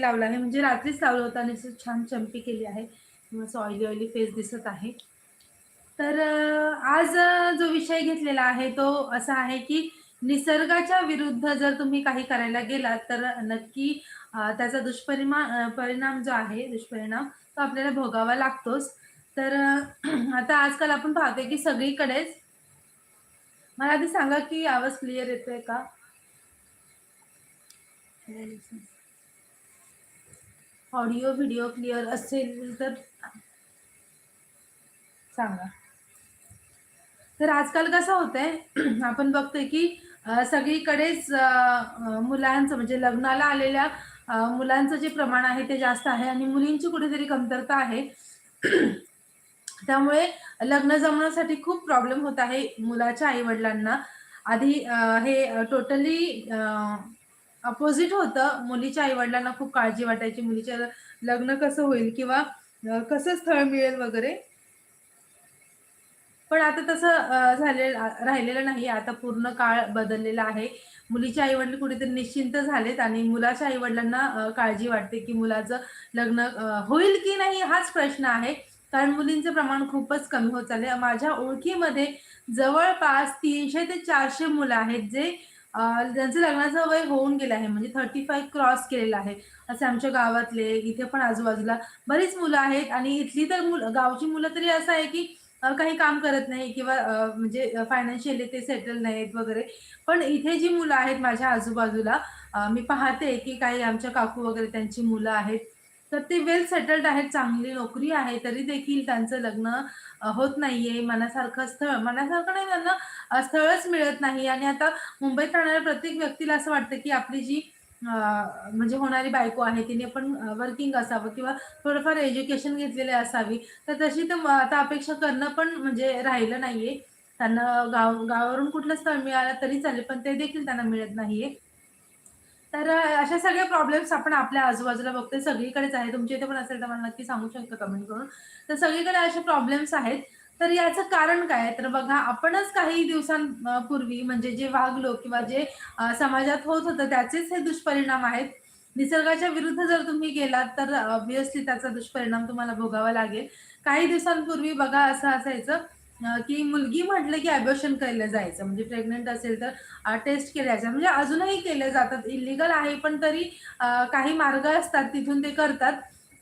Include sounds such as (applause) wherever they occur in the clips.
लावला लावलं आहे. म्हणजे रात्रीच लावलं होतं आणि असं छान चंपी केली आहे. असं ऑइली ऑइली फेस दिसत आहे. तर आज जो विषय घेतलेला आहे तो असा आहे की निसर्गाच्या विरुद्ध जर तुम्ही काही करायला गेलात तर नक्की त्याचा दुष्परिणाम परिणाम जो आहे दुष्परिणाम तो आपल्याला भोगावा लागतोच. तर (clears throat) आता आजकाल आपण पाहतोय की सगळीकडेच मला आधी सांगा की आवाज क्लिअर येतोय का? ऑडिओ व्हिडिओ क्लिअर असेल तर सांगा. तर आजकाल कसं होतंय (clears throat) आपण बघतोय की सगळीकडेच मुलांचं म्हणजे लग्नाला आलेल्या मुलांचं जे प्रमाण आहे ते जास्त आहे आणि मुलींची कुठेतरी कमतरता आहे. (clears throat) त्यामुळे लग्न जमण्यासाठी खूप प्रॉब्लेम होत आहे मुलाच्या आई वडिलांना आधी हे टोटली अपोजिट होतं. मुलीच्या आई वडिलांना खूप काळजी वाटायची. मुलीच्या लग्न कसं होईल किंवा कसं स्थळ मिळेल वगैरे. पण आता तसं झाले राहिलेलं नाही. आता पूर्ण काळ बदललेला आहे. मुलीचे आई वडील कुठेतरी निश्चिंत झालेत आणि मुलाच्या आई वडिलांना काळजी वाटते की मुलाचं लग्न होईल की नाही हाच प्रश्न आहे. कारण मुलींचं प्रमाण खूपच कमी होत चालले माझ्या ओळखीमध्ये जवळपास तीनशे ते चारशे मुलं आहेत जे अ, ज्यांचं लग्नाचं वय होऊन गेलं आहे. म्हणजे थर्टी फाईव्ह क्रॉस केलेलं आहे. असे आमच्या गावातले इथे पण आजूबाजूला बरीच मुलं आहेत. आणि इथली तर मुल गावची मुलं तरी असं आहे की अ, काही काम करत नाही किंवा अ, म्हणजे फायनान्शियली ते सेटल नाहीत वगैरे. पण इथे जी मुलं आहेत माझ्या आजूबाजूला अ, मी पाहते की काही आमच्या काकू वगैरे त्यांची मुलं आहेत. तर ते वेल सेटल्ड आहेत चांगली नोकरी आहे तरी देखील त्यांचं लग्न होत नाहीये. मनासारखं स्थळ मनासारखं नाही त्यांना स्थळच मिळत नाही. आणि आता मुंबईत राहणाऱ्या प्रत्येक व्यक्तीला असं वाटतं की आपली जी म्हणजे होणारी बायको आहे तिने पण वर्किंग असावं किंवा थोडंफार एज्युकेशन घेतलेले असावी. तर तशी तर आता अपेक्षा करणं पण म्हणजे राहिलं नाहीये. त्यांना गाव गावावरून कुठलं स्थळ मिळालं तरी चालेल पण ते देखील त्यांना मिळत नाहीये. तर अशा सगळे प्रॉब्लेम्स आपण आपल्या आजूबाजूला बघतोय. सगळीकडेच आहे तुमच्या इथे पण असेल तर मला नक्की सांगू शकता कमेंट करून. तर सगळीकडे असे प्रॉब्लेम्स आहेत. तर याचं कारण काय आहे? तर बघा आपणच काही दिवसांपूर्वी म्हणजे जे वागलो किंवा जे समाजात होत होतं त्याचेच हे दुष्परिणाम आहेत. निसर्गाच्या विरुद्ध जर तुम्ही गेलात तर ऑब्विसली त्याचा दुष्परिणाम तुम्हाला भोगावा लागेल. काही दिवसांपूर्वी बघा असं असायचं अ, की मुलगी म्हटलं की अबॉर्शन केलं जायचं. म्हणजे प्रेग्नंट असेल तर टेस्ट केल्या जायचं म्हणजे अजूनही केले जातात. इलिगल आहे पण तरी अ, काही मार्ग असतात तिथून ते करतात.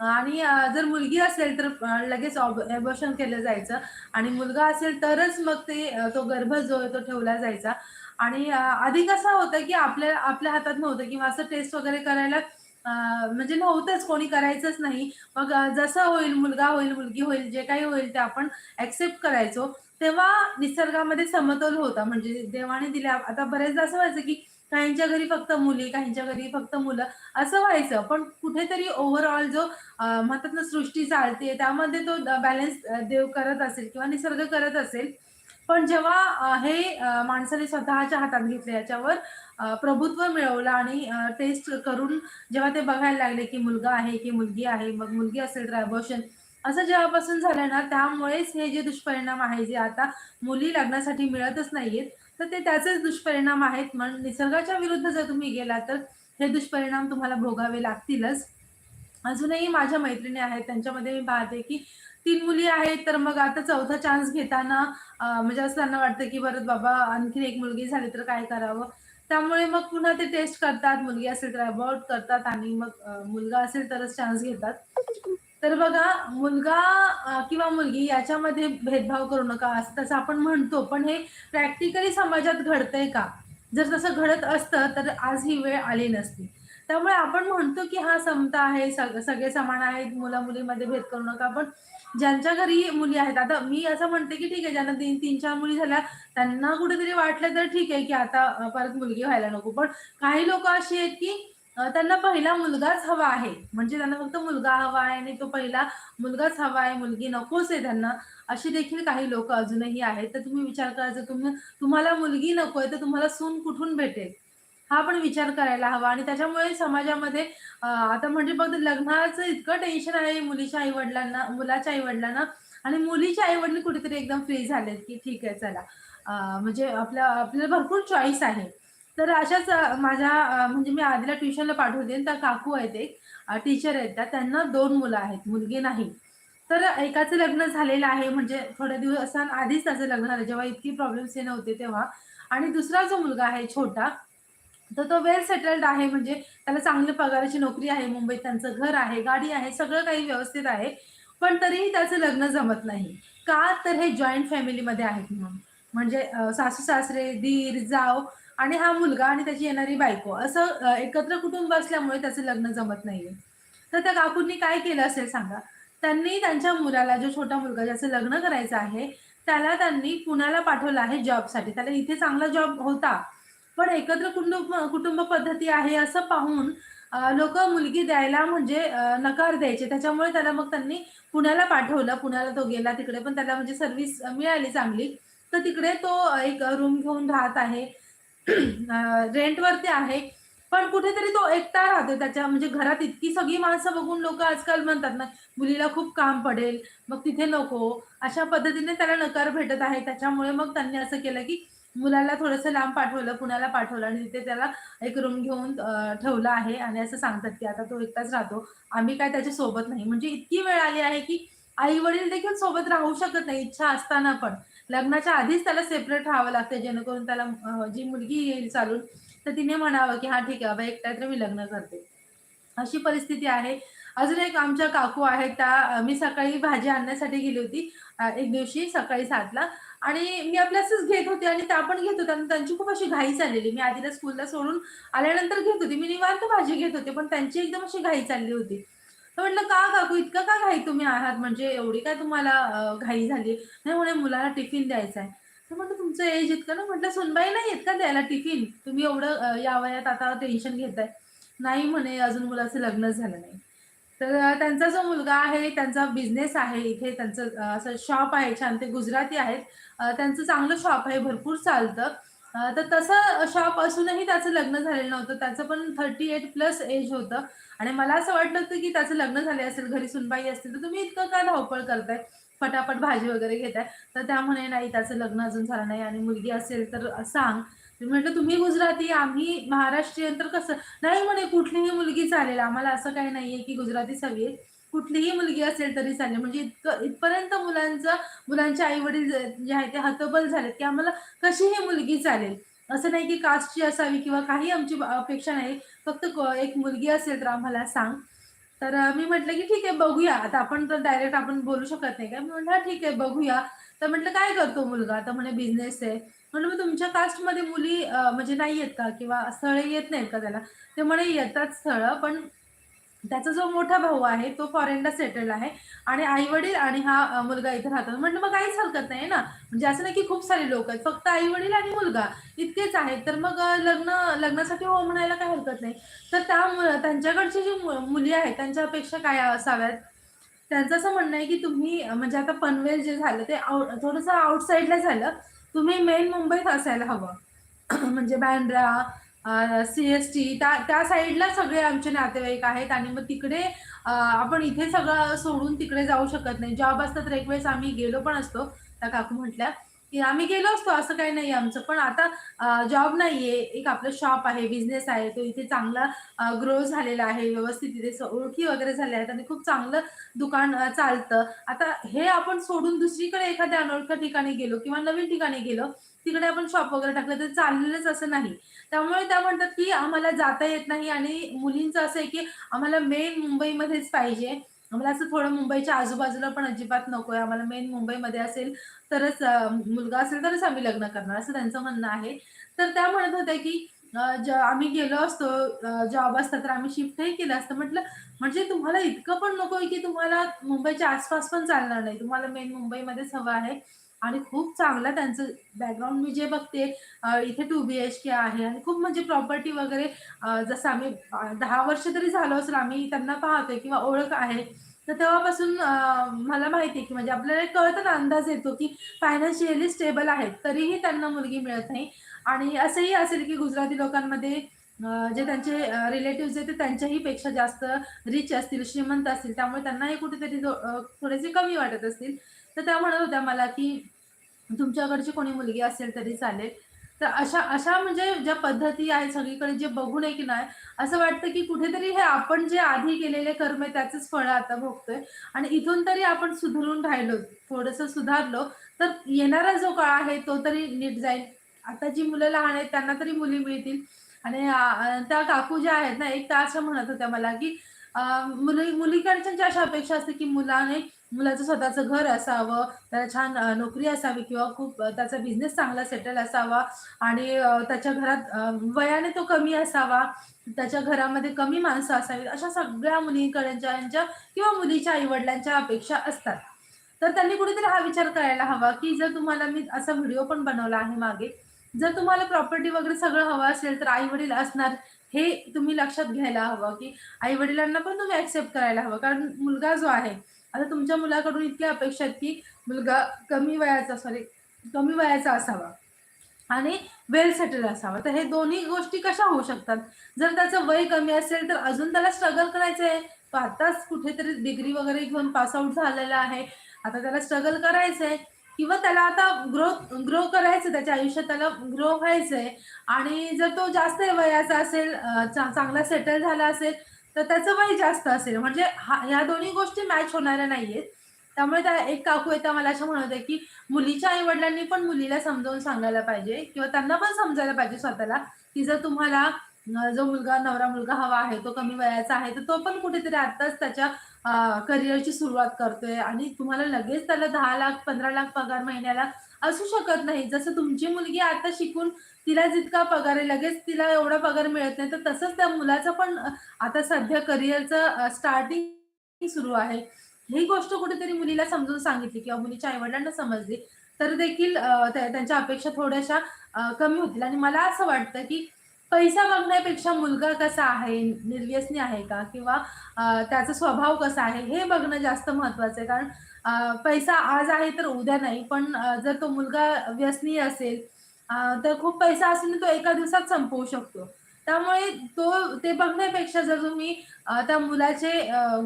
आणि अ, जर मुलगी असेल तर अ, लगेच अबॉर्शन केलं जायचं. आणि मुलगा असेल तरच मग ते अ, तो गर्भ जो आहे तो ठेवला जायचा. आणि अ, आधी कसं होतं की आपल्या आपल्या हातात नव्हतं किंवा असं टेस्ट वगैरे करायला म्हणजे नव्हतंच कोणी करायचंच नाही. मग जसं होईल मुलगा होईल मुलगी होईल जे काही होईल ते आपण ऍक्सेप्ट करायचो. तेव्हा निसर्गामध्ये समतोल होता. म्हणजे देवाने दिल्या आता बरेचदा असं व्हायचं की काहींच्या घरी फक्त मुली काहींच्या घरी फक्त मुलं असं व्हायचं. पण कुठेतरी ओव्हरऑल जो म्हणतात ना सृष्टी चालते त्यामध्ये तो बॅलन्स देव करत असेल किंवा निसर्ग करत असेल. पण जेव्हा हे माणसाने स्वतःच्या हातात घेतले याच्यावर प्रभुत्व मिळवलं आणि टेस्ट करून जेव्हा ते बघायला लागले की मुलगा आहे की मुलगी आहे मग मुलगी असेल तर अबॉर्शन असं जेव्हापासून झालं ना त्यामुळेच हे जे दुष्परिणाम आहे जे आता मुली लग्नासाठी मिळतच नाहीयेत तर ते त्याचेच दुष्परिणाम आहेत. म्हणून निसर्गाच्या विरुद्ध जर तुम्ही गेला तर हे दुष्परिणाम तुम्हाला भोगावे लागतीलच. अजूनही माझ्या मैत्रिणी आहेत त्यांच्यामध्ये मी पाहते की तीन मुली आहेत तर मग आता चौथा चान्स घेताना म्हणजे असं त्यांना वाटतं की बरं बाबा आणखीन एक मुलगी झाली तर काय करावं? त्यामुळे मग पुन्हा ते टेस्ट करतात मुलगी असेल तर अबाउट करतात आणि मग मुलगा असेल तरच चान्स घेतात. तर बघा मुलगा किंवा मुलगी याच्यामध्ये भेदभाव करू नका असं तसं आपण म्हणतो पण हे प्रॅक्टिकली समाजात घडतंय का? जर तसं घडत असतं तर आज ही वेळ आली नसती. त्यामुळे आपण म्हणतो की हा समता आहे सग सगळे समान आहेत मुला मुलीमध्ये भेद करू नका. पण ज्यांच्या घरी मुली आहेत आता मी असं म्हणते की ठीक आहे ज्यांना तीन तीन चार मुली झाल्या त्यांना कुठेतरी वाटलं तर ठीक आहे की आता परत मुलगी व्हायला नको. पण काही लोक अशी आहेत की त्यांना पहिला मुलगाच हवा आहे. म्हणजे त्यांना फक्त मुलगा हवा आहे आणि तो पहिला मुलगाच हवा आहे मुलगी नकोच आहे त्यांना अशी देखील काही लोक अजूनही आहेत. तर तुम्ही विचार करायचं तुम्ही तुम्हाला मुलगी नको आहे तर तुम्हाला सून कुठून भेटेल? हा पण विचार करायला हवा. आणि त्याच्यामुळे समाजामध्ये आता म्हणजे बघ लग्नाचं इतकं टेन्शन आहे मुलीच्या आई वडिलांना मुलाच्या आई वडिलांना आणि मुलीच्या आई वडील कुठेतरी एकदम फ्री झालेत की ठीक आहे चला. म्हणजे आपल्या आपल्याला भरपूर चॉईस आहे. तर अशाच माझ्या म्हणजे मी आधीला ट्युशनला पाठवते तर काकू आहेत एक टीचर आहेत. त्या त्यांना दोन मुलं आहेत मुलगी नाही. तर एकाचं लग्न झालेलं आहे म्हणजे थोड्या दिवसांआधीच त्याचं लग्न झालं. जेव्हा इतकी प्रॉब्लेम्स हे नव्हते तेव्हा. आणि दुसरा जो मुलगा आहे छोटा तर तो वेल सेटल्ड आहे. म्हणजे त्याला चांगल्या पगाराची नोकरी आहे. मुंबईत त्यांचं घर आहे गाडी आहे सगळं काही व्यवस्थित आहे. पण तरीही त्याचं लग्न जमत नाही. का तर हे जॉईंट फॅमिलीमध्ये आहेत म्हणून. म्हणजे सासू सासरे दीर जाव आणि हा मुलगा आणि त्याची येणारी बायको असं एकत्र कुटुंब असल्यामुळे त्याचं लग्न जमत नाहीये. तर त्या काकूंनी काय केलं असेल सांगा? त्यांनी त्यांच्या मुलाला जो छोटा मुलगा ज्याचं लग्न करायचं आहे त्याला त्यांनी पुण्याला पाठवलं आहे जॉबसाठी त्याला इथे चांगला जॉब होता. पण एकत्र कुटुंब कुटुंब पद्धती आहे असं पाहून लोक मुलगी द्यायला म्हणजे नकार द्यायचे. त्याच्यामुळे त्याला मग त्यांनी पुण्याला पाठवलं. पुण्याला तो गेला तिकडे पण त्याला म्हणजे सर्व्हिस मिळाली चांगली. तर तिकडे तो एक रूम घेऊन राहत आहे. रेंटवरती आहे. पण कुठेतरी तो एकटा राहतो त्याच्या म्हणजे घरात इतकी सगळी माणसं बघून लोक आजकाल म्हणतात ना मुलीला खूप काम पडेल मग तिथे नको. अशा पद्धतीने त्याला नकार भेटत आहे. त्याच्यामुळे मग त्यांनी असं केलं की मुलाला थोडंसं लांब पाठवलं पुण्याला पाठवलं आणि तिथे त्याला एक रूम घेऊन ठेवलं आहे आणि असं सांगतात की आता तो एकटाच राहतो. आम्ही काय त्याच्या सोबत नाही. म्हणजे इतकी वेळ आली आहे की आई वडील देखील सोबत राहू शकत नाही इच्छा असताना पण. लग्नाच्या आधीच त्याला सेपरेट राहावं लागतं जेणेकरून त्याला जी मुलगी येईल चालून तर तिने म्हणावं की हा ठीक आहे बाबा एकटा तर मी लग्न करते. अशी परिस्थिती आहे. अजून एक आमच्या काकू आहेत त्या मी सकाळी भाजी आणण्यासाठी गेली होती. एक दिवशी सकाळी सातला. आणि मी आपल्या घेत होते आणि त्या पण घेत होत्या आणि त्यांची खूप अशी घाई चाललेली. मी आधीला स्कूलला सोडून आल्यानंतर घेत होती. मी निवांत भाजी घेत होते पण त्यांची एकदम अशी घाई चालली होती. तर म्हटलं का काकू इतकं का घाई तुम्ही आहात? म्हणजे एवढी काय तुम्हाला घाई झाली? नाही म्हणे मुलाला टिफिन द्यायचा आहे तर म्हटलं तुमचं एज इतकं ना? म्हटलं सुनबाई नाही येत का द्यायला टिफिन तुम्ही एवढं या वयात आता टेन्शन घेताय. नाही म्हणे अजून मुलाचं लग्नच झालं नाही. तर त्यांचा जो मुलगा आहे त्यांचा बिझनेस आहे इथे त्यांचं असं शॉप आहे छान ते गुजराती आहेत. त्यांचं चांगलं शॉप आहे भरपूर चालतं. तर तसं शॉप असूनही त्याचं लग्न झालेलं नव्हतं. त्याचं पण थर्टी एट प्लस एज होतं. आणि मला असं वाटलं होतं की त्याचं लग्न झाले असेल घरी सुनबाई असतील तर तुम्ही इतकं का धावपळ करताय? फटाफट भाजी वगैरे घेताय. तर त्या म्हणे नाही त्याचं लग्न अजून झालं नाही आणि मुलगी असेल तर सांग. मी म्हटलं तुम्ही गुजराती आम्ही महाराष्ट्रीयन तर कसं? नाही म्हणे कुठलीही मुलगी चालेल. आम्हाला असं काही नाहीये की गुजरातीच हवी आहे कुठलीही मुलगी असेल तरी चालेल. म्हणजे इतकं इथपर्यंत मुलांचं मुलांचे आई वडील जे आहे ते हतबल झालेत की आम्हाला कशीही मुलगी चालेल. असं नाही की कास्टची असावी किंवा काही आमची अपेक्षा नाही. फक्त एक मुलगी असेल तर आम्हाला सांग. तर मी म्हटलं की ठीक आहे बघूया. आता आपण तर डायरेक्ट आपण बोलू शकत नाही. का मी म्हटलं ठीक आहे बघूया. तर म्हटलं काय करतो मुलगा? तर म्हणे बिझनेस आहे. म्हणलं मग तुमच्या कास्टमध्ये मुली म्हणजे नाही येत का? किंवा स्थळे येत नाहीत का त्याला? ते म्हणे येतात स्थळं पण त्याचा जो मोठा भाऊ आहे तो फॉरेनला सेटल आहे आणि आई वडील आणि हा मुलगा इथे राहतात. म्हटलं मग काहीच हरकत नाही ना? म्हणजे असं नाही की खूप सारे लोक आहेत फक्त आई वडील आणि मुलगा इतकेच आहेत. तर मग लग्न लग्नासाठी हो म्हणायला काय हरकत नाही? तर त्या मु- त्यांच्याकडची जी मु- मुली आहेत त्यांच्या अपेक्षा काय असाव्यात? त्यांचं असं म्हणणं आहे की तुम्ही म्हणजे आता पनवेल जे झालं ते आउट थोडंसं आउटसाईडला झालं तुम्ही मेन मुंबईत असायला हवं (clears throat) म्हणजे बँड्रा सी-एस-टी त्या त्या साईडला सगळे आमचे नातेवाईक आहेत आणि मग तिकडे आपण इथे सगळं सोडून तिकडे जाऊ शकत नाही. जॉब असतात तर एक वेळेस आम्ही गेलो पण असतो. त्या काकू म्हटल्या, की आम्ही गेलो असतो असं काही नाही आमचं. पण आता जॉब नाहीये. एक आपलं शॉप आहे, बिझनेस आहे. तो इथे चांगला ग्रो झालेला आहे. व्यवस्थित इथे ओळखी वगैरे झाल्या आहेत आणि खूप चांगलं दुकान चालतं. आता हे आपण सोडून दुसरीकडे एखाद्या अनोळख्या ठिकाणी गेलो किंवा नवीन ठिकाणी गेलो, तिकडे आपण शॉप वगैरे टाकलं तर चाललेलंच असं नाही. त्यामुळे त्या म्हणतात, की आम्हाला जाता येत नाही आणि मुलींचं असं आहे, की आम्हाला मेन मुंबईमध्येच पाहिजे. आम्हाला असं थोडं मुंबईच्या आजूबाजूला पण अजिबात नकोय. आम्हाला मेन मुंबईमध्ये असेल तरच मुलगा असेल तरच आम्ही लग्न करणार असं त्यांचं म्हणणं आहे. तर त्या म्हणत होत्या, की आम्ही गेलो असतो जॉब असता तर आम्ही शिफ्टही केलं असतं. म्हटलं म्हणजे तुम्हाला इतकं पण नकोय, की तुम्हाला मुंबईच्या आसपास पण चालणार नाही. तुम्हाला मेन मुंबईमध्येच हवं आहे आणि खूप चांगला त्यांचं बॅकग्राऊंड मी जे बघते इथे टू बी एच के आहे आणि खूप म्हणजे प्रॉपर्टी वगैरे जसं आम्ही दहा वर्ष तरी झालो असेल आम्ही त्यांना पाहतोय किंवा ओळख आहे. तर तेव्हापासून मला माहिती आहे, की म्हणजे आपल्याला कळतं ना, अंदाज येतो, की फायनान्शियली स्टेबल आहेत. तरीही त्यांना मुलगी मिळत नाही आणि असंही असेल, की गुजराती लोकांमध्ये जे त्यांचे रिलेटिव्ह आहेत ते त्यांच्याही पेक्षा जास्त रिच असतील, श्रीमंत असतील. त्यामुळे त्यांनाही कुठेतरी थोडेसे कमी वाटत असतील. तर त्या म्हणत होत्या मला, की तुमच्याकडची कोणी मुलगी असेल तरी चालेल. तर अशा अशा म्हणजे ज्या पद्धती आहेत सगळीकडे जे बघून आहे की नाही असं वाटतं की कुठेतरी हे आपण जे आधी केलेले कर्म आहे त्याचंच फळ आता भोगतोय. आणि इथून तरी आपण सुधरून राहिलो थोडंसं सुधारलो तर येणारा जो काळ आहे तो तरी नीट जाईल. आता जी मुलं लहान आहेत त्यांना तरी मुली मिळतील. आणि त्या काकू ज्या आहेत ना एक त्या असं म्हणत होत्या मला की मुली मुलीकडच्या अशा अपेक्षा असते की मुलाने मुलाचं स्वतःचं घर असावं त्याला छान नोकरी असावी किंवा खूप त्याचा बिझनेस चांगला सेटल असावा आणि त्याच्या घरात वयाने तो कमी असावा त्याच्या घरामध्ये कमी माणसं असावीत अशा सगळ्या मुलीकडच्या यांच्या किंवा मुलीच्या आईवडिलांच्या अपेक्षा असतात. तर त्यांनी कुठेतरी हा विचार करायला हवा की जर तुम्हाला मी असा व्हिडिओ पण बनवला आहे मागे जर तुम्हाला प्रॉपर्टी वगैरे सगळं हवं असेल तर आई वडील असणार हे तुम्ही लक्षात घ्यायला हवं की आई वडिलांना पण तुम्ही ऍक्सेप्ट करायला हवं. कारण मुलगा जो आहे आता तुमच्या मुलाकडून इतक्या अपेक्षा आहेत की मुलगा कमी वयाचा सॉरी कमी वयाचा असावा आणि वेल सेटल असावा. तर हे दोन्ही गोष्टी कशा होऊ शकतात? जर त्याचं वय कमी असेल तर अजून त्याला स्ट्रगल करायचं आहे. तो आताच कुठेतरी डिग्री वगैरे घेऊन पास आउट झालेला आहे. आता त्याला स्ट्रगल करायचं आहे. किंवा त्याला आता ग्रो ग्रो करायचं त्याच्या आयुष्यात त्याला ग्रो व्हायचंय. आणि जर तो जास्त वयाचा असेल चांगला सेटल झाला असेल तर त्याचं वय जास्त असेल. म्हणजे ह्या दोन्ही गोष्टी मॅच होणाऱ्या नाहीयेत. त्यामुळे त्या एक काकू येत्या मला असं म्हणत आहे की मुलीच्या आई वडिलांनी पण मुलीला समजावून सांगायला पाहिजे किंवा त्यांना पण समजायला पाहिजे स्वतःला की जर तुम्हाला जो मुलगा नवरा मुलगा हवा आहे तो कमी वयाचा आहे तर तो पण कुठेतरी आताच त्याच्या करिअरची सुरुवात करतोय आणि तुम्हाला लगेच त्याला दहा लाख पंधरा लाख पगार महिन्याला असू शकत नाही. जसं तुमची मुलगी आता शिकून तिला जितका पगार आहे लगेच तिला एवढा पगार मिळत नाही. तर तसंच त्या मुलाचं पण आता सध्या करिअरचं स्टार्टिंग सुरू आहे. ही गोष्ट कुठेतरी मुलीला समजून सांगितली किंवा मुलीच्या आईवडिलांना समजली तर देखील त्यांच्या अपेक्षा थोड्याशा कमी होतील. आणि मला असं वाटतं की पैसा बघण्यापेक्षा मुलगा कसा आहे निर्व्यसनी आहे का? किंवा त्याचा स्वभाव कसा आहे? हे बघणं जास्त महत्वाचं आहे. कारण पैसा आज आहे तर उद्या नाही. पण जर तो मुलगा व्यसनी असेल तर खूप पैसा असून तो एका दिवसात संपवू शकतो. त्यामुळे तो ते बघण्यापेक्षा जर तुम्ही त्या मुलाचे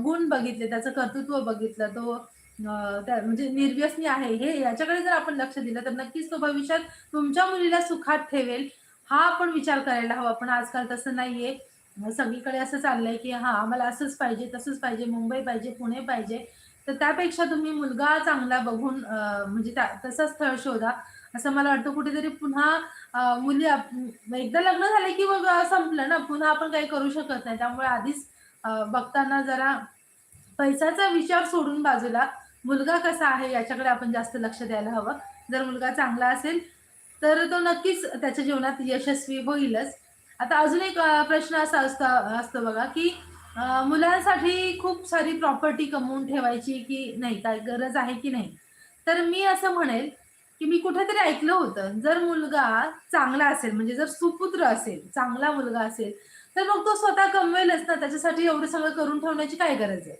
गुण बघितले त्याचं कर्तृत्व बघितलं तो म्हणजे निर्व्यसनी आहे हे याच्याकडे जर आपण लक्ष दिलं तर नक्कीच तो भविष्यात तुमच्या मुलीला सुखात ठेवेल हा आपण विचार करायला हवा. पण आजकाल तसं नाहीये. सगळीकडे असं चाललंय की हा आम्हाला असंच पाहिजे तसंच पाहिजे मुंबई पाहिजे पुणे पाहिजे. तर त्यापेक्षा तुम्ही मुलगा चांगला बघून म्हणजे त्या तसं स्थळ शोधा. असं मला वाटतं कुठेतरी पुन्हा मुली एकदा लग्न झालं की मग संपलं ना पुन्हा आपण काही करू शकत नाही. त्यामुळे आधीच बघताना जरा पैशाचा विचार सोडून बाजूला मुलगा कसा आहे याच्याकडे आपण जास्त लक्ष द्यायला हवं. जर मुलगा चांगला असेल तर तो नक्कीच त्याच्या जीवनात यशस्वी होईलच. आता अजून एक प्रश्न असा असतो असतो बघा की मुलांसाठी खूप सारी प्रॉपर्टी कमवून ठेवायची की नाही काय गरज आहे की नाही? तर मी असं म्हणेल की मी कुठेतरी ऐकलं होतं. जर मुलगा चांगला असेल म्हणजे जर सुपुत्र असेल चांगला मुलगा असेल तर मग तो स्वतः कमवेलच ना. त्याच्यासाठी एवढं सगळं करून ठेवण्याची काय गरज आहे?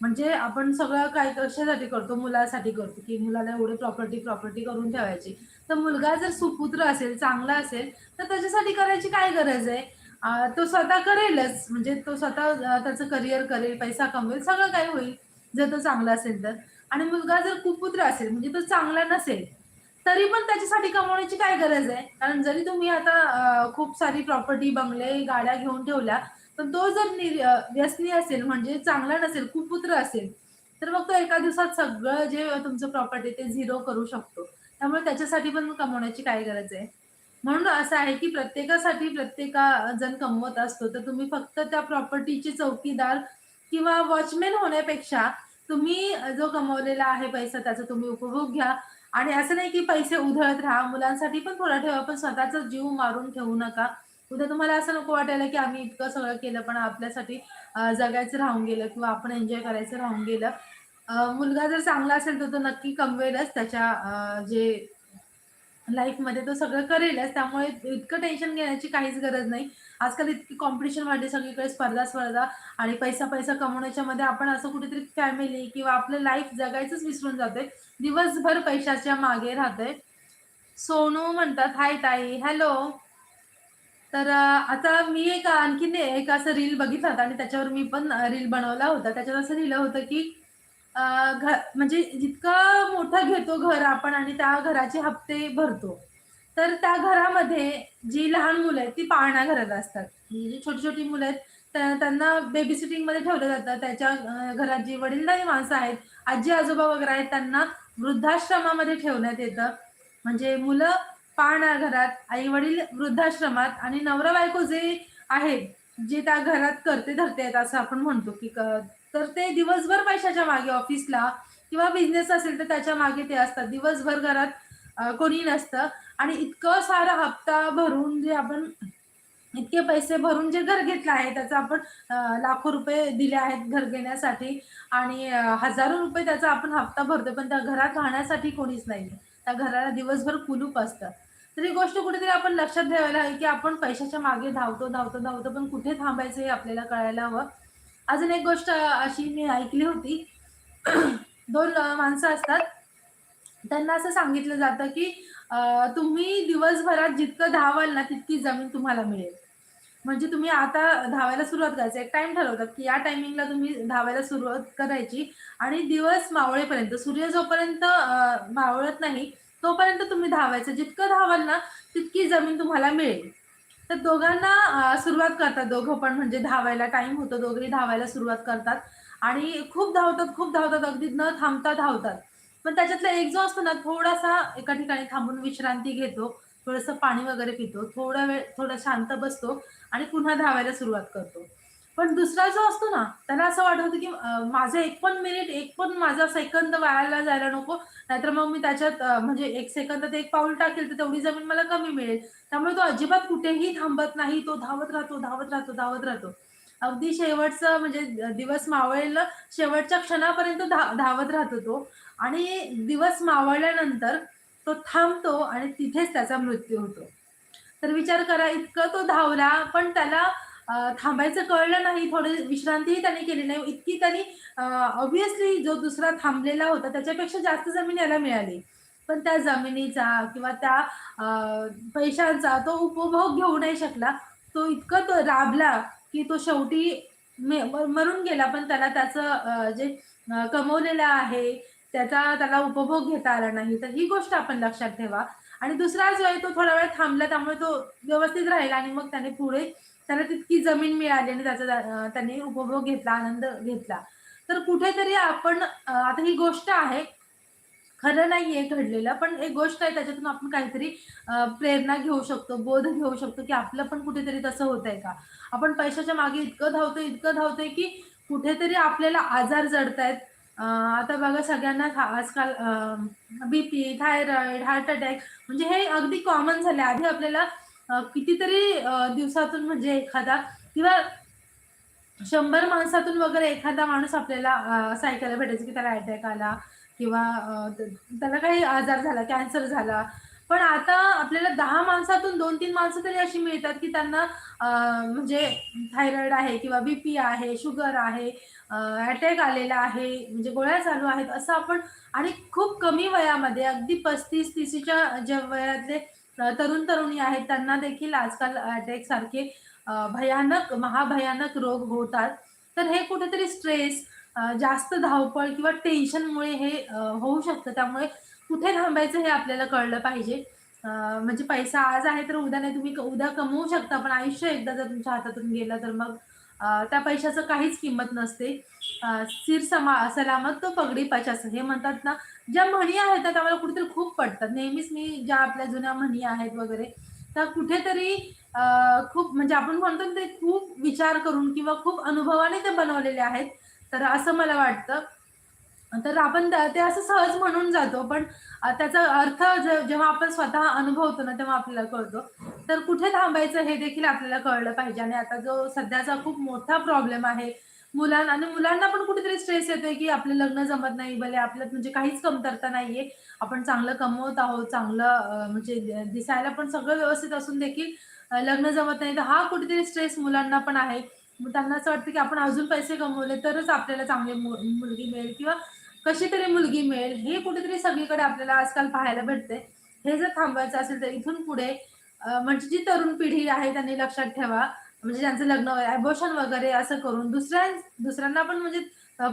म्हणजे आपण सगळं काय कशासाठी करतो? मुलासाठी करतो. की मुलाला एवढी प्रॉपर्टी प्रॉपर्टी करून ठेवायची. तर मुलगा जर सुपुत्र असेल चांगला असेल तर त्याच्यासाठी करायची काय गरज आहे? तो स्वतः करेलच. म्हणजे तो स्वतः त्याचं करिअर करेल पैसा कमवेल सगळं काय होईल. जर तो चांगला असेल तर. आणि मुलगा जर कुपुत्र असेल म्हणजे तो चांगला नसेल तरी पण त्याच्यासाठी कमवण्याची काय गरज आहे? कारण जरी तुम्ही आता खूप सारी प्रॉपर्टी बंगले गाड्या घेऊन ठेवल्या पण तो जर व्यसनी असेल म्हणजे चांगला नसेल कुपुत्र असेल तर मग एका दिवसात सगळं जे तुमचं प्रॉपर्टी ते झिरो करू शकतो. त्यामुळे त्याच्यासाठी पण कमवण्याची काय गरज आहे? म्हणून असं आहे की प्रत्येकासाठी प्रत्येका जण कमवत असतो तर तुम्ही फक्त त्या प्रॉपर्टीचे चौकीदार किंवा वॉचमॅन होण्यापेक्षा तुम्ही जो कमवलेला आहे पैसा त्याचा तुम्ही उपभोग घ्या. आणि असं नाही की पैसे उधळत राहा मुलांसाठी पण थोडा ठेवा पण स्वतःचा जीव मारून ठेवू नका. उद्या तुम्हाला असं नको वाटायला की आम्ही इतकं सगळं केलं पण आपल्यासाठी जगायचं राहून गेलं किंवा आपण एन्जॉय करायचं राहून गेलं. मुलगा जर चांगला असेल तर तो नक्की कमवेलच त्याच्या जे लाईफमध्ये तो सगळं करेलच त्यामुळे इतकं टेन्शन घेण्याची काहीच गरज नाही. आजकाल इतकी कॉम्पिटिशन वाढली सगळीकडे स्पर्धा स्पर्धा आणि पैसा पैसा कमवण्याच्या मध्ये आपण असं कुठेतरी फॅमिली किंवा आपलं लाईफ जगायचंच विसरून जाते दिवसभर पैशाच्या मागे राहते सोनू म्हणतात हाय ताई हॅलो तर आता मी एक आणखीन एक असं रील बघितला होता आणि त्याच्यावर मी पण रील बनवला होता. त्याच्यावर असं लिहिलं होतं की घर म्हणजे जितकं मोठं घेतो घर आपण आणि त्या घराचे हप्ते भरतो तर त्या घरामध्ये जी लहान मुलं आहेत ती पाळणा घरात असतात. म्हणजे जी छोटी छोटी मुलं आहेत त्यांना बेबी सिटिंगमध्ये ठेवलं जातं. त्याच्या घरात जी वडीलधारी माणसं आहेत आजी आजोबा वगैरे आहेत त्यांना वृद्धाश्रमामध्ये ठेवण्यात येतं. म्हणजे मुलं पाळणा घरात आई वडील वृद्धाश्रमात आणि नवरा बायको जे आहेत जे त्या घरात करते धरते आहेत असं आपण म्हणतो की तर ते दिवसभर पैशाच्या मागे ऑफिसला किंवा बिझनेस असेल तर त्याच्यामागे ते असतात. दिवसभर घरात कोणी नसतं. आणि इतकं सारा हप्ता भरून जे आपण इतके पैसे भरून जे घर घेतलं आहे त्याचा आपण लाखो रुपये दिले आहेत घर घेण्यासाठी आणि हजारो रुपये त्याचा आपण हप्ता भरतो पण त्या घरात राहण्यासाठी कोणीच नाही. त्या घराला दिवसभर कुलूप असतं. तर ही गोष्ट कुठेतरी आपण लक्षात ठेवायला हवी की आपण पैशाच्या मागे धावतो धावतो धावतो पण कुठे थांबायचं हे आपल्याला कळायला हवं. अजून एक गोष्ट अशी मी ऐकली होती. दोन माणसं असतात. त्यांना असं सांगितलं जातं की तुम्ही दिवसभरात जितकं धावाल ना तितकी जमीन तुम्हाला मिळेल. म्हणजे तुम्ही आता धावायला सुरुवात करायचं. एक टाइम ठरवतात की या टायमिंगला तुम्ही धावायला सुरुवात करायची आणि दिवस मावळेपर्यंत सूर्य जोपर्यंत मावळत नाही तोपर्यंत तुम्ही धावायचं. जितकं धावाल ना तितकी जमीन तुम्हाला मिळेल. तर दोघांना सुरुवात करतात दोघं पण म्हणजे धावायला टाइम होतो दोघेही धावायला सुरुवात करतात. आणि खूप धावतात खूप धावतात अगदी न थांबता धावतात. पण त्याच्यातला एक जो असतो ना थोडासा एका ठिकाणी थांबून विश्रांती घेतो थोडंसं पाणी वगैरे पितो थोडा वेळ थोडा शांत बसतो आणि पुन्हा धावायला सुरुवात करतो. पण दुसरा जो असतो ना त्याला असं वाटत होतं की माझं एक पण मिनिट एक पण माझा सेकंद वायाला जायला नको. नाहीतर मग मी त्याच्यात म्हणजे एक सेकंदात एक पाऊल टाकेल तर तेवढी जमीन मला कमी मिळेल. त्यामुळे तो अजिबात कुठेही थांबत नाही तो धावत राहतो धावत राहतो धावत राहतो. अगदी शेवटचं म्हणजे दिवस मावळेल शेवटच्या क्षणापर्यंत धा धावत राहतो तो. आणि दिवस मावळल्यानंतर तो थांबतो आणि तिथेच त्याचा मृत्यू होतो. तर विचार करा इतकं तो धावला पण त्याला थांबायचं कळलं नाही थोडी विश्रांतीही त्यांनी केली नाही. इतकी त्यांनी ऑब्विसली जो दुसरा थांबलेला होता त्याच्यापेक्षा जास्त जमीन याला मिळाली. पण त्या जमिनीचा किंवा त्या पैशांचा तो उपभोग घेऊ नाही शकला. तो इतका तो राबला की तो शेवटी मरून गेला. पण त्याला त्याचं जे कमवलेलं आहे त्याचा त्याला उपभोग घेता आला नाही. तर ही गोष्ट आपण लक्षात ठेवा. आणि दुसरा जो आहे तो थोडा वेळ थांबला त्यामुळे तो व्यवस्थित राहिला आणि मग त्याने पुढे त्याला तितकी जमीन मिळाली आणि त्याचा त्यांनी उपभोग घेतला आनंद घेतला. तर कुठेतरी आपण आता ही गोष्ट आहे. खरं नाहीये घडलेलं पण एक गोष्ट आहे त्याच्यातून आपण काहीतरी प्रेरणा घेऊ शकतो बोध घेऊ शकतो की आपलं पण कुठेतरी तसं होत आहे का? आपण पैशाच्या मागे इतकं धावतोय इतकं धावतोय की कुठेतरी आपल्याला आजार जडतायत. आता बघा सगळ्यांना आजकाल बीपी थायरॉइड हार्ट अटॅक म्हणजे हे अगदी कॉमन झाले आधी आपल्याला कितीतरी दिवसातून म्हणजे एखादा किंवा शंभर माणसातून वगैरे एखादा माणूस आपल्याला असं ऐकायला भेटायचं की त्याला अटॅक आला किंवा त्याला काही आजार झाला कॅन्सर झाला. पण आता आपल्याला दहा माणसातून दोन तीन माणसं तरी अशी मिळतात की त्यांना म्हणजे थायरॉइड आहे किंवा बीपी आहे शुगर आहे अटॅक आलेला आहे म्हणजे गोळ्या चालू आहेत असं आपण आणि खूप कमी वयामध्ये अगदी पस्तीस तीसच्या ज्या वयातले तरुण तरुणी आहेत त्यांना देखील आजकाल अटॅक सारखे भयानक महाभयानक रोग होतात. तर हे कुठेतरी स्ट्रेस जास्त धावपळ किंवा टेन्शनमुळे हे होऊ शकतं. त्यामुळे कुठे थांबायचं हे आपल्याला कळलं पाहिजे. म्हणजे पैसा आज आहे तर उद्या नाही तुम्ही उद्या कमवू शकता पण आयुष्य एकदा जर तुमच्या हातातून गेलं तर मग त्या पैशाचं काहीच किंमत नसते. स्थिर सिर समा सलामत तो पगडी पाचास हे म्हणतात ना ज्या म्हणी आहेत त्या मला कुठेतरी खूप पडतात. नेहमीच मी ज्या आपल्या जुन्या म्हणी आहेत वगैरे त्या कुठेतरी खूप म्हणजे आपण म्हणतो ते खूप विचार करून किंवा खूप अनुभवाने ते बनवलेले आहेत. तर असं मला वाटतं. तर आपण ते असं सहज म्हणून जातो. पण त्याचा अर्थ जेव्हा आपण स्वतः अनुभवतो ना तेव्हा आपल्याला कळतो. तर कुठे थांबायचं हे देखील आपल्याला कळलं पाहिजे. आणि आता जो सध्याचा खूप मोठा प्रॉब्लेम आहे मुलांना आणि मुलांना पण कुठेतरी स्ट्रेस येतोय की आपलं लग्न जमत नाही भले आपल्यात म्हणजे काहीच कमतरता नाहीये. आपण चांगलं कमवत आहोत चांगलं म्हणजे दिसायला पण सगळं व्यवस्थित असून देखील लग्न जमत नाही. तर हा कुठेतरी स्ट्रेस मुलांना पण आहे. मग त्यांना असं वाटतं की आपण अजून पैसे कमवले तरच आपल्याला चांगली मुलगी मिळेल किंवा कशी तरी मुलगी मिळेल हे कुठेतरी सगळीकडे आपल्याला आजकाल पाहायला भेटते हे जर थांबवायचं असेल तर इथून पुढे म्हणजे जी तरुण पिढी आहे त्यांनी लक्षात ठेवा. म्हणजे ज्यांचं लग्न अबोशन वगैरे असं करून दुसऱ्या दुसऱ्यांना पण म्हणजे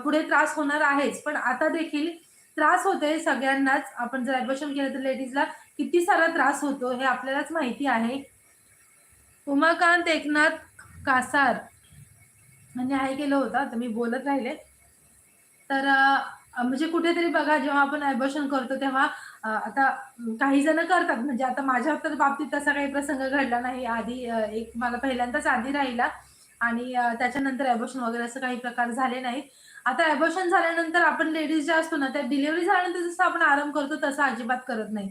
पुढे त्रास होणार आहेच. पण आता देखील त्रास होते सगळ्यांनाच. आपण जर अबोशन केलं तर लेडीजला किती सारा त्रास होतो हे आपल्यालाच माहिती आहे. उमाकांत एकनाथ कासार. म्हणजे हाय केलं होतं तर मी बोलत राहिले. तर म्हणजे कुठेतरी बघा जेव्हा आपण ॲबॉर्शन करतो तेव्हा आता काही जण करतात म्हणजे आता माझ्या तर बाबतीत तसा काही प्रसंग घडला नाही आधी एक मला पहिल्यांदाच आधी राहिला आणि त्याच्यानंतर ॲबॉर्शन वगैरे असं काही प्रकार झाले नाहीत. आता ॲबॉर्शन झाल्यानंतर आपण लेडीज ज्या असतो ना, त्या डिलिव्हरी झाल्यानंतर जसं आपण आराम करतो तसा अजिबात करत नाही.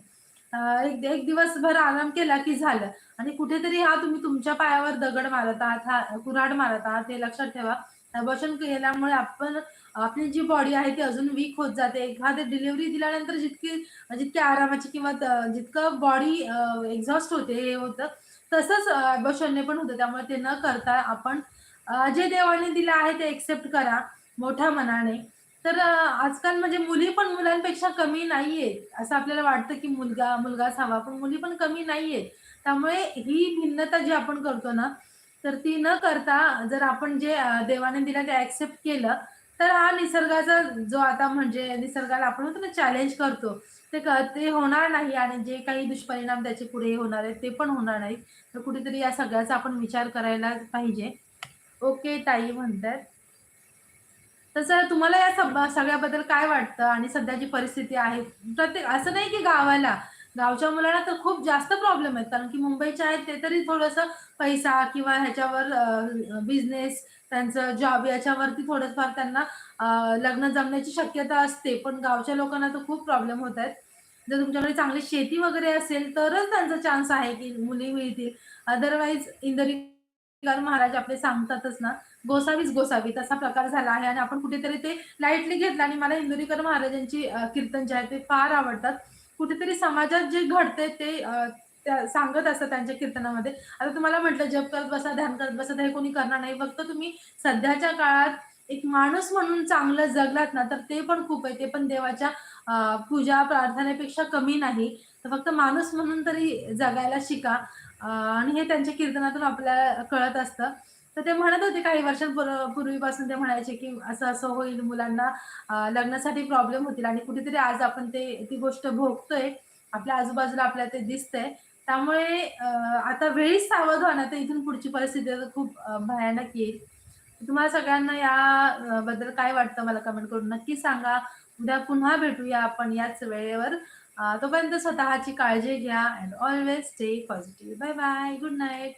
एक एक दिवसभर आराम केला की झालं आणि कुठेतरी हा तुम्ही तुमच्या पायावर दगड मारत आहात, हा कुऱ्हाड मारत आहात हे लक्षात ठेवा. ॲबॉर्शन केल्यामुळे आपण आपली जी बॉडी आहे ती अजून वीक होत जाते. एखादी डिलिव्हरी दिल्यानंतर जितकी जितक्या आरामाची किंवा जितकं बॉडी एक्झॉस्ट होते, हे होतं, तसंच अ, पण होतं. त्यामुळे ते न करता आपण जे देवाने दिलं आहे ते एक्सेप्ट करा मोठ्या मनाने. तर आजकाल म्हणजे मुली पण मुलांपेक्षा कमी नाहीयेत. असं आपल्याला वाटतं की मुलगा मुलगाच हवा, पण मुली पण कमी नाहीयेत. त्यामुळे ही भिन्नता जी आपण करतो ना, तर ती न करता जर आपण जे देवाने दिलं ते एक्सेप्ट केलं, तर हा निसर्गाचा जो आता म्हणजे निसर्गाला आपण होतो ना चॅलेंज करतो, ते ते होणार नाही आणि जे काही दुष्परिणाम त्याचे पुढे होणार आहेत, ते पण होणार नाही तर कुठेतरी या सगळ्याचा आपण विचार करायला पाहिजे. ओके ताई म्हणतात तसं तुम्हाला या सगळ्याबद्दल काय वाटतं? आणि सध्याची परिस्थिती आहे, प्रत्येक असं नाही की गावाला, गावच्या मुलांना तर खूप जास्त प्रॉब्लेम आहेत. कारण की मुंबईच्या आहेत ते तरी थोडंसं पैसा किंवा ह्याच्यावर बिझनेस, त्यांचं जॉब याच्यावरती थोडंफार त्यांना लग्न जमण्याची शक्यता असते. पण गावच्या लोकांना तर खूप प्रॉब्लेम होत आहेत. जर तुमच्याकडे चांगली शेती वगैरे असेल, तरच त्यांचा चान्स आहे की मुली मिळतील. अदरवाईज इंदरीकर महाराज आपले सांगतातच ना, "गोसावीच गोसावी" तसा प्रकार झाला आहे आणि आपण कुठेतरी ते लाईटली घेतलं आणि मला इंदुरीकर महाराजांची कीर्तन जे आहे ते फार आवडतात. कुठेतरी समाजात जे घडते ते सांगत असतात त्यांच्या कीर्तनामध्ये. आता तुम्हाला म्हटलं जप करत बसा, ध्यान करत बसा, हे कोणी करणार नाही. फक्त तुम्ही सध्याच्या काळात एक माणूस म्हणून चांगलं जगलात ना, तर ते पण खूप आहे. ते पण देवाच्या पूजा प्रार्थनेपेक्षा कमी नाही. तर फक्त माणूस म्हणून तरी जगायला शिका. आणि हे त्यांच्या कीर्तनातून आपल्याला कळत असतं. तर ते म्हणत होते काही वर्षांपूर्वीपासून पूर्वीपासून ते म्हणायचे, की असं-असं होईल मुलांना लग्नासाठी प्रॉब्लेम होतील आणि कुठेतरी आज आपण ते ती गोष्ट भोगतोय. आपल्या आजूबाजूला आपल्याला ते दिसतंय. त्यामुळे आता वेळीच सावध व्हा, तर इथून पुढची परिस्थिती खूप भयानक येईल. तुम्हाला सगळ्यांना या बद्दल काय वाटतं मला कमेंट करून नक्की सांगा. उद्या पुन्हा भेटूया आपण याच वेळेवर. तोपर्यंत स्वतःची काळजी घ्या and always stay positive. Bye bye. Good night.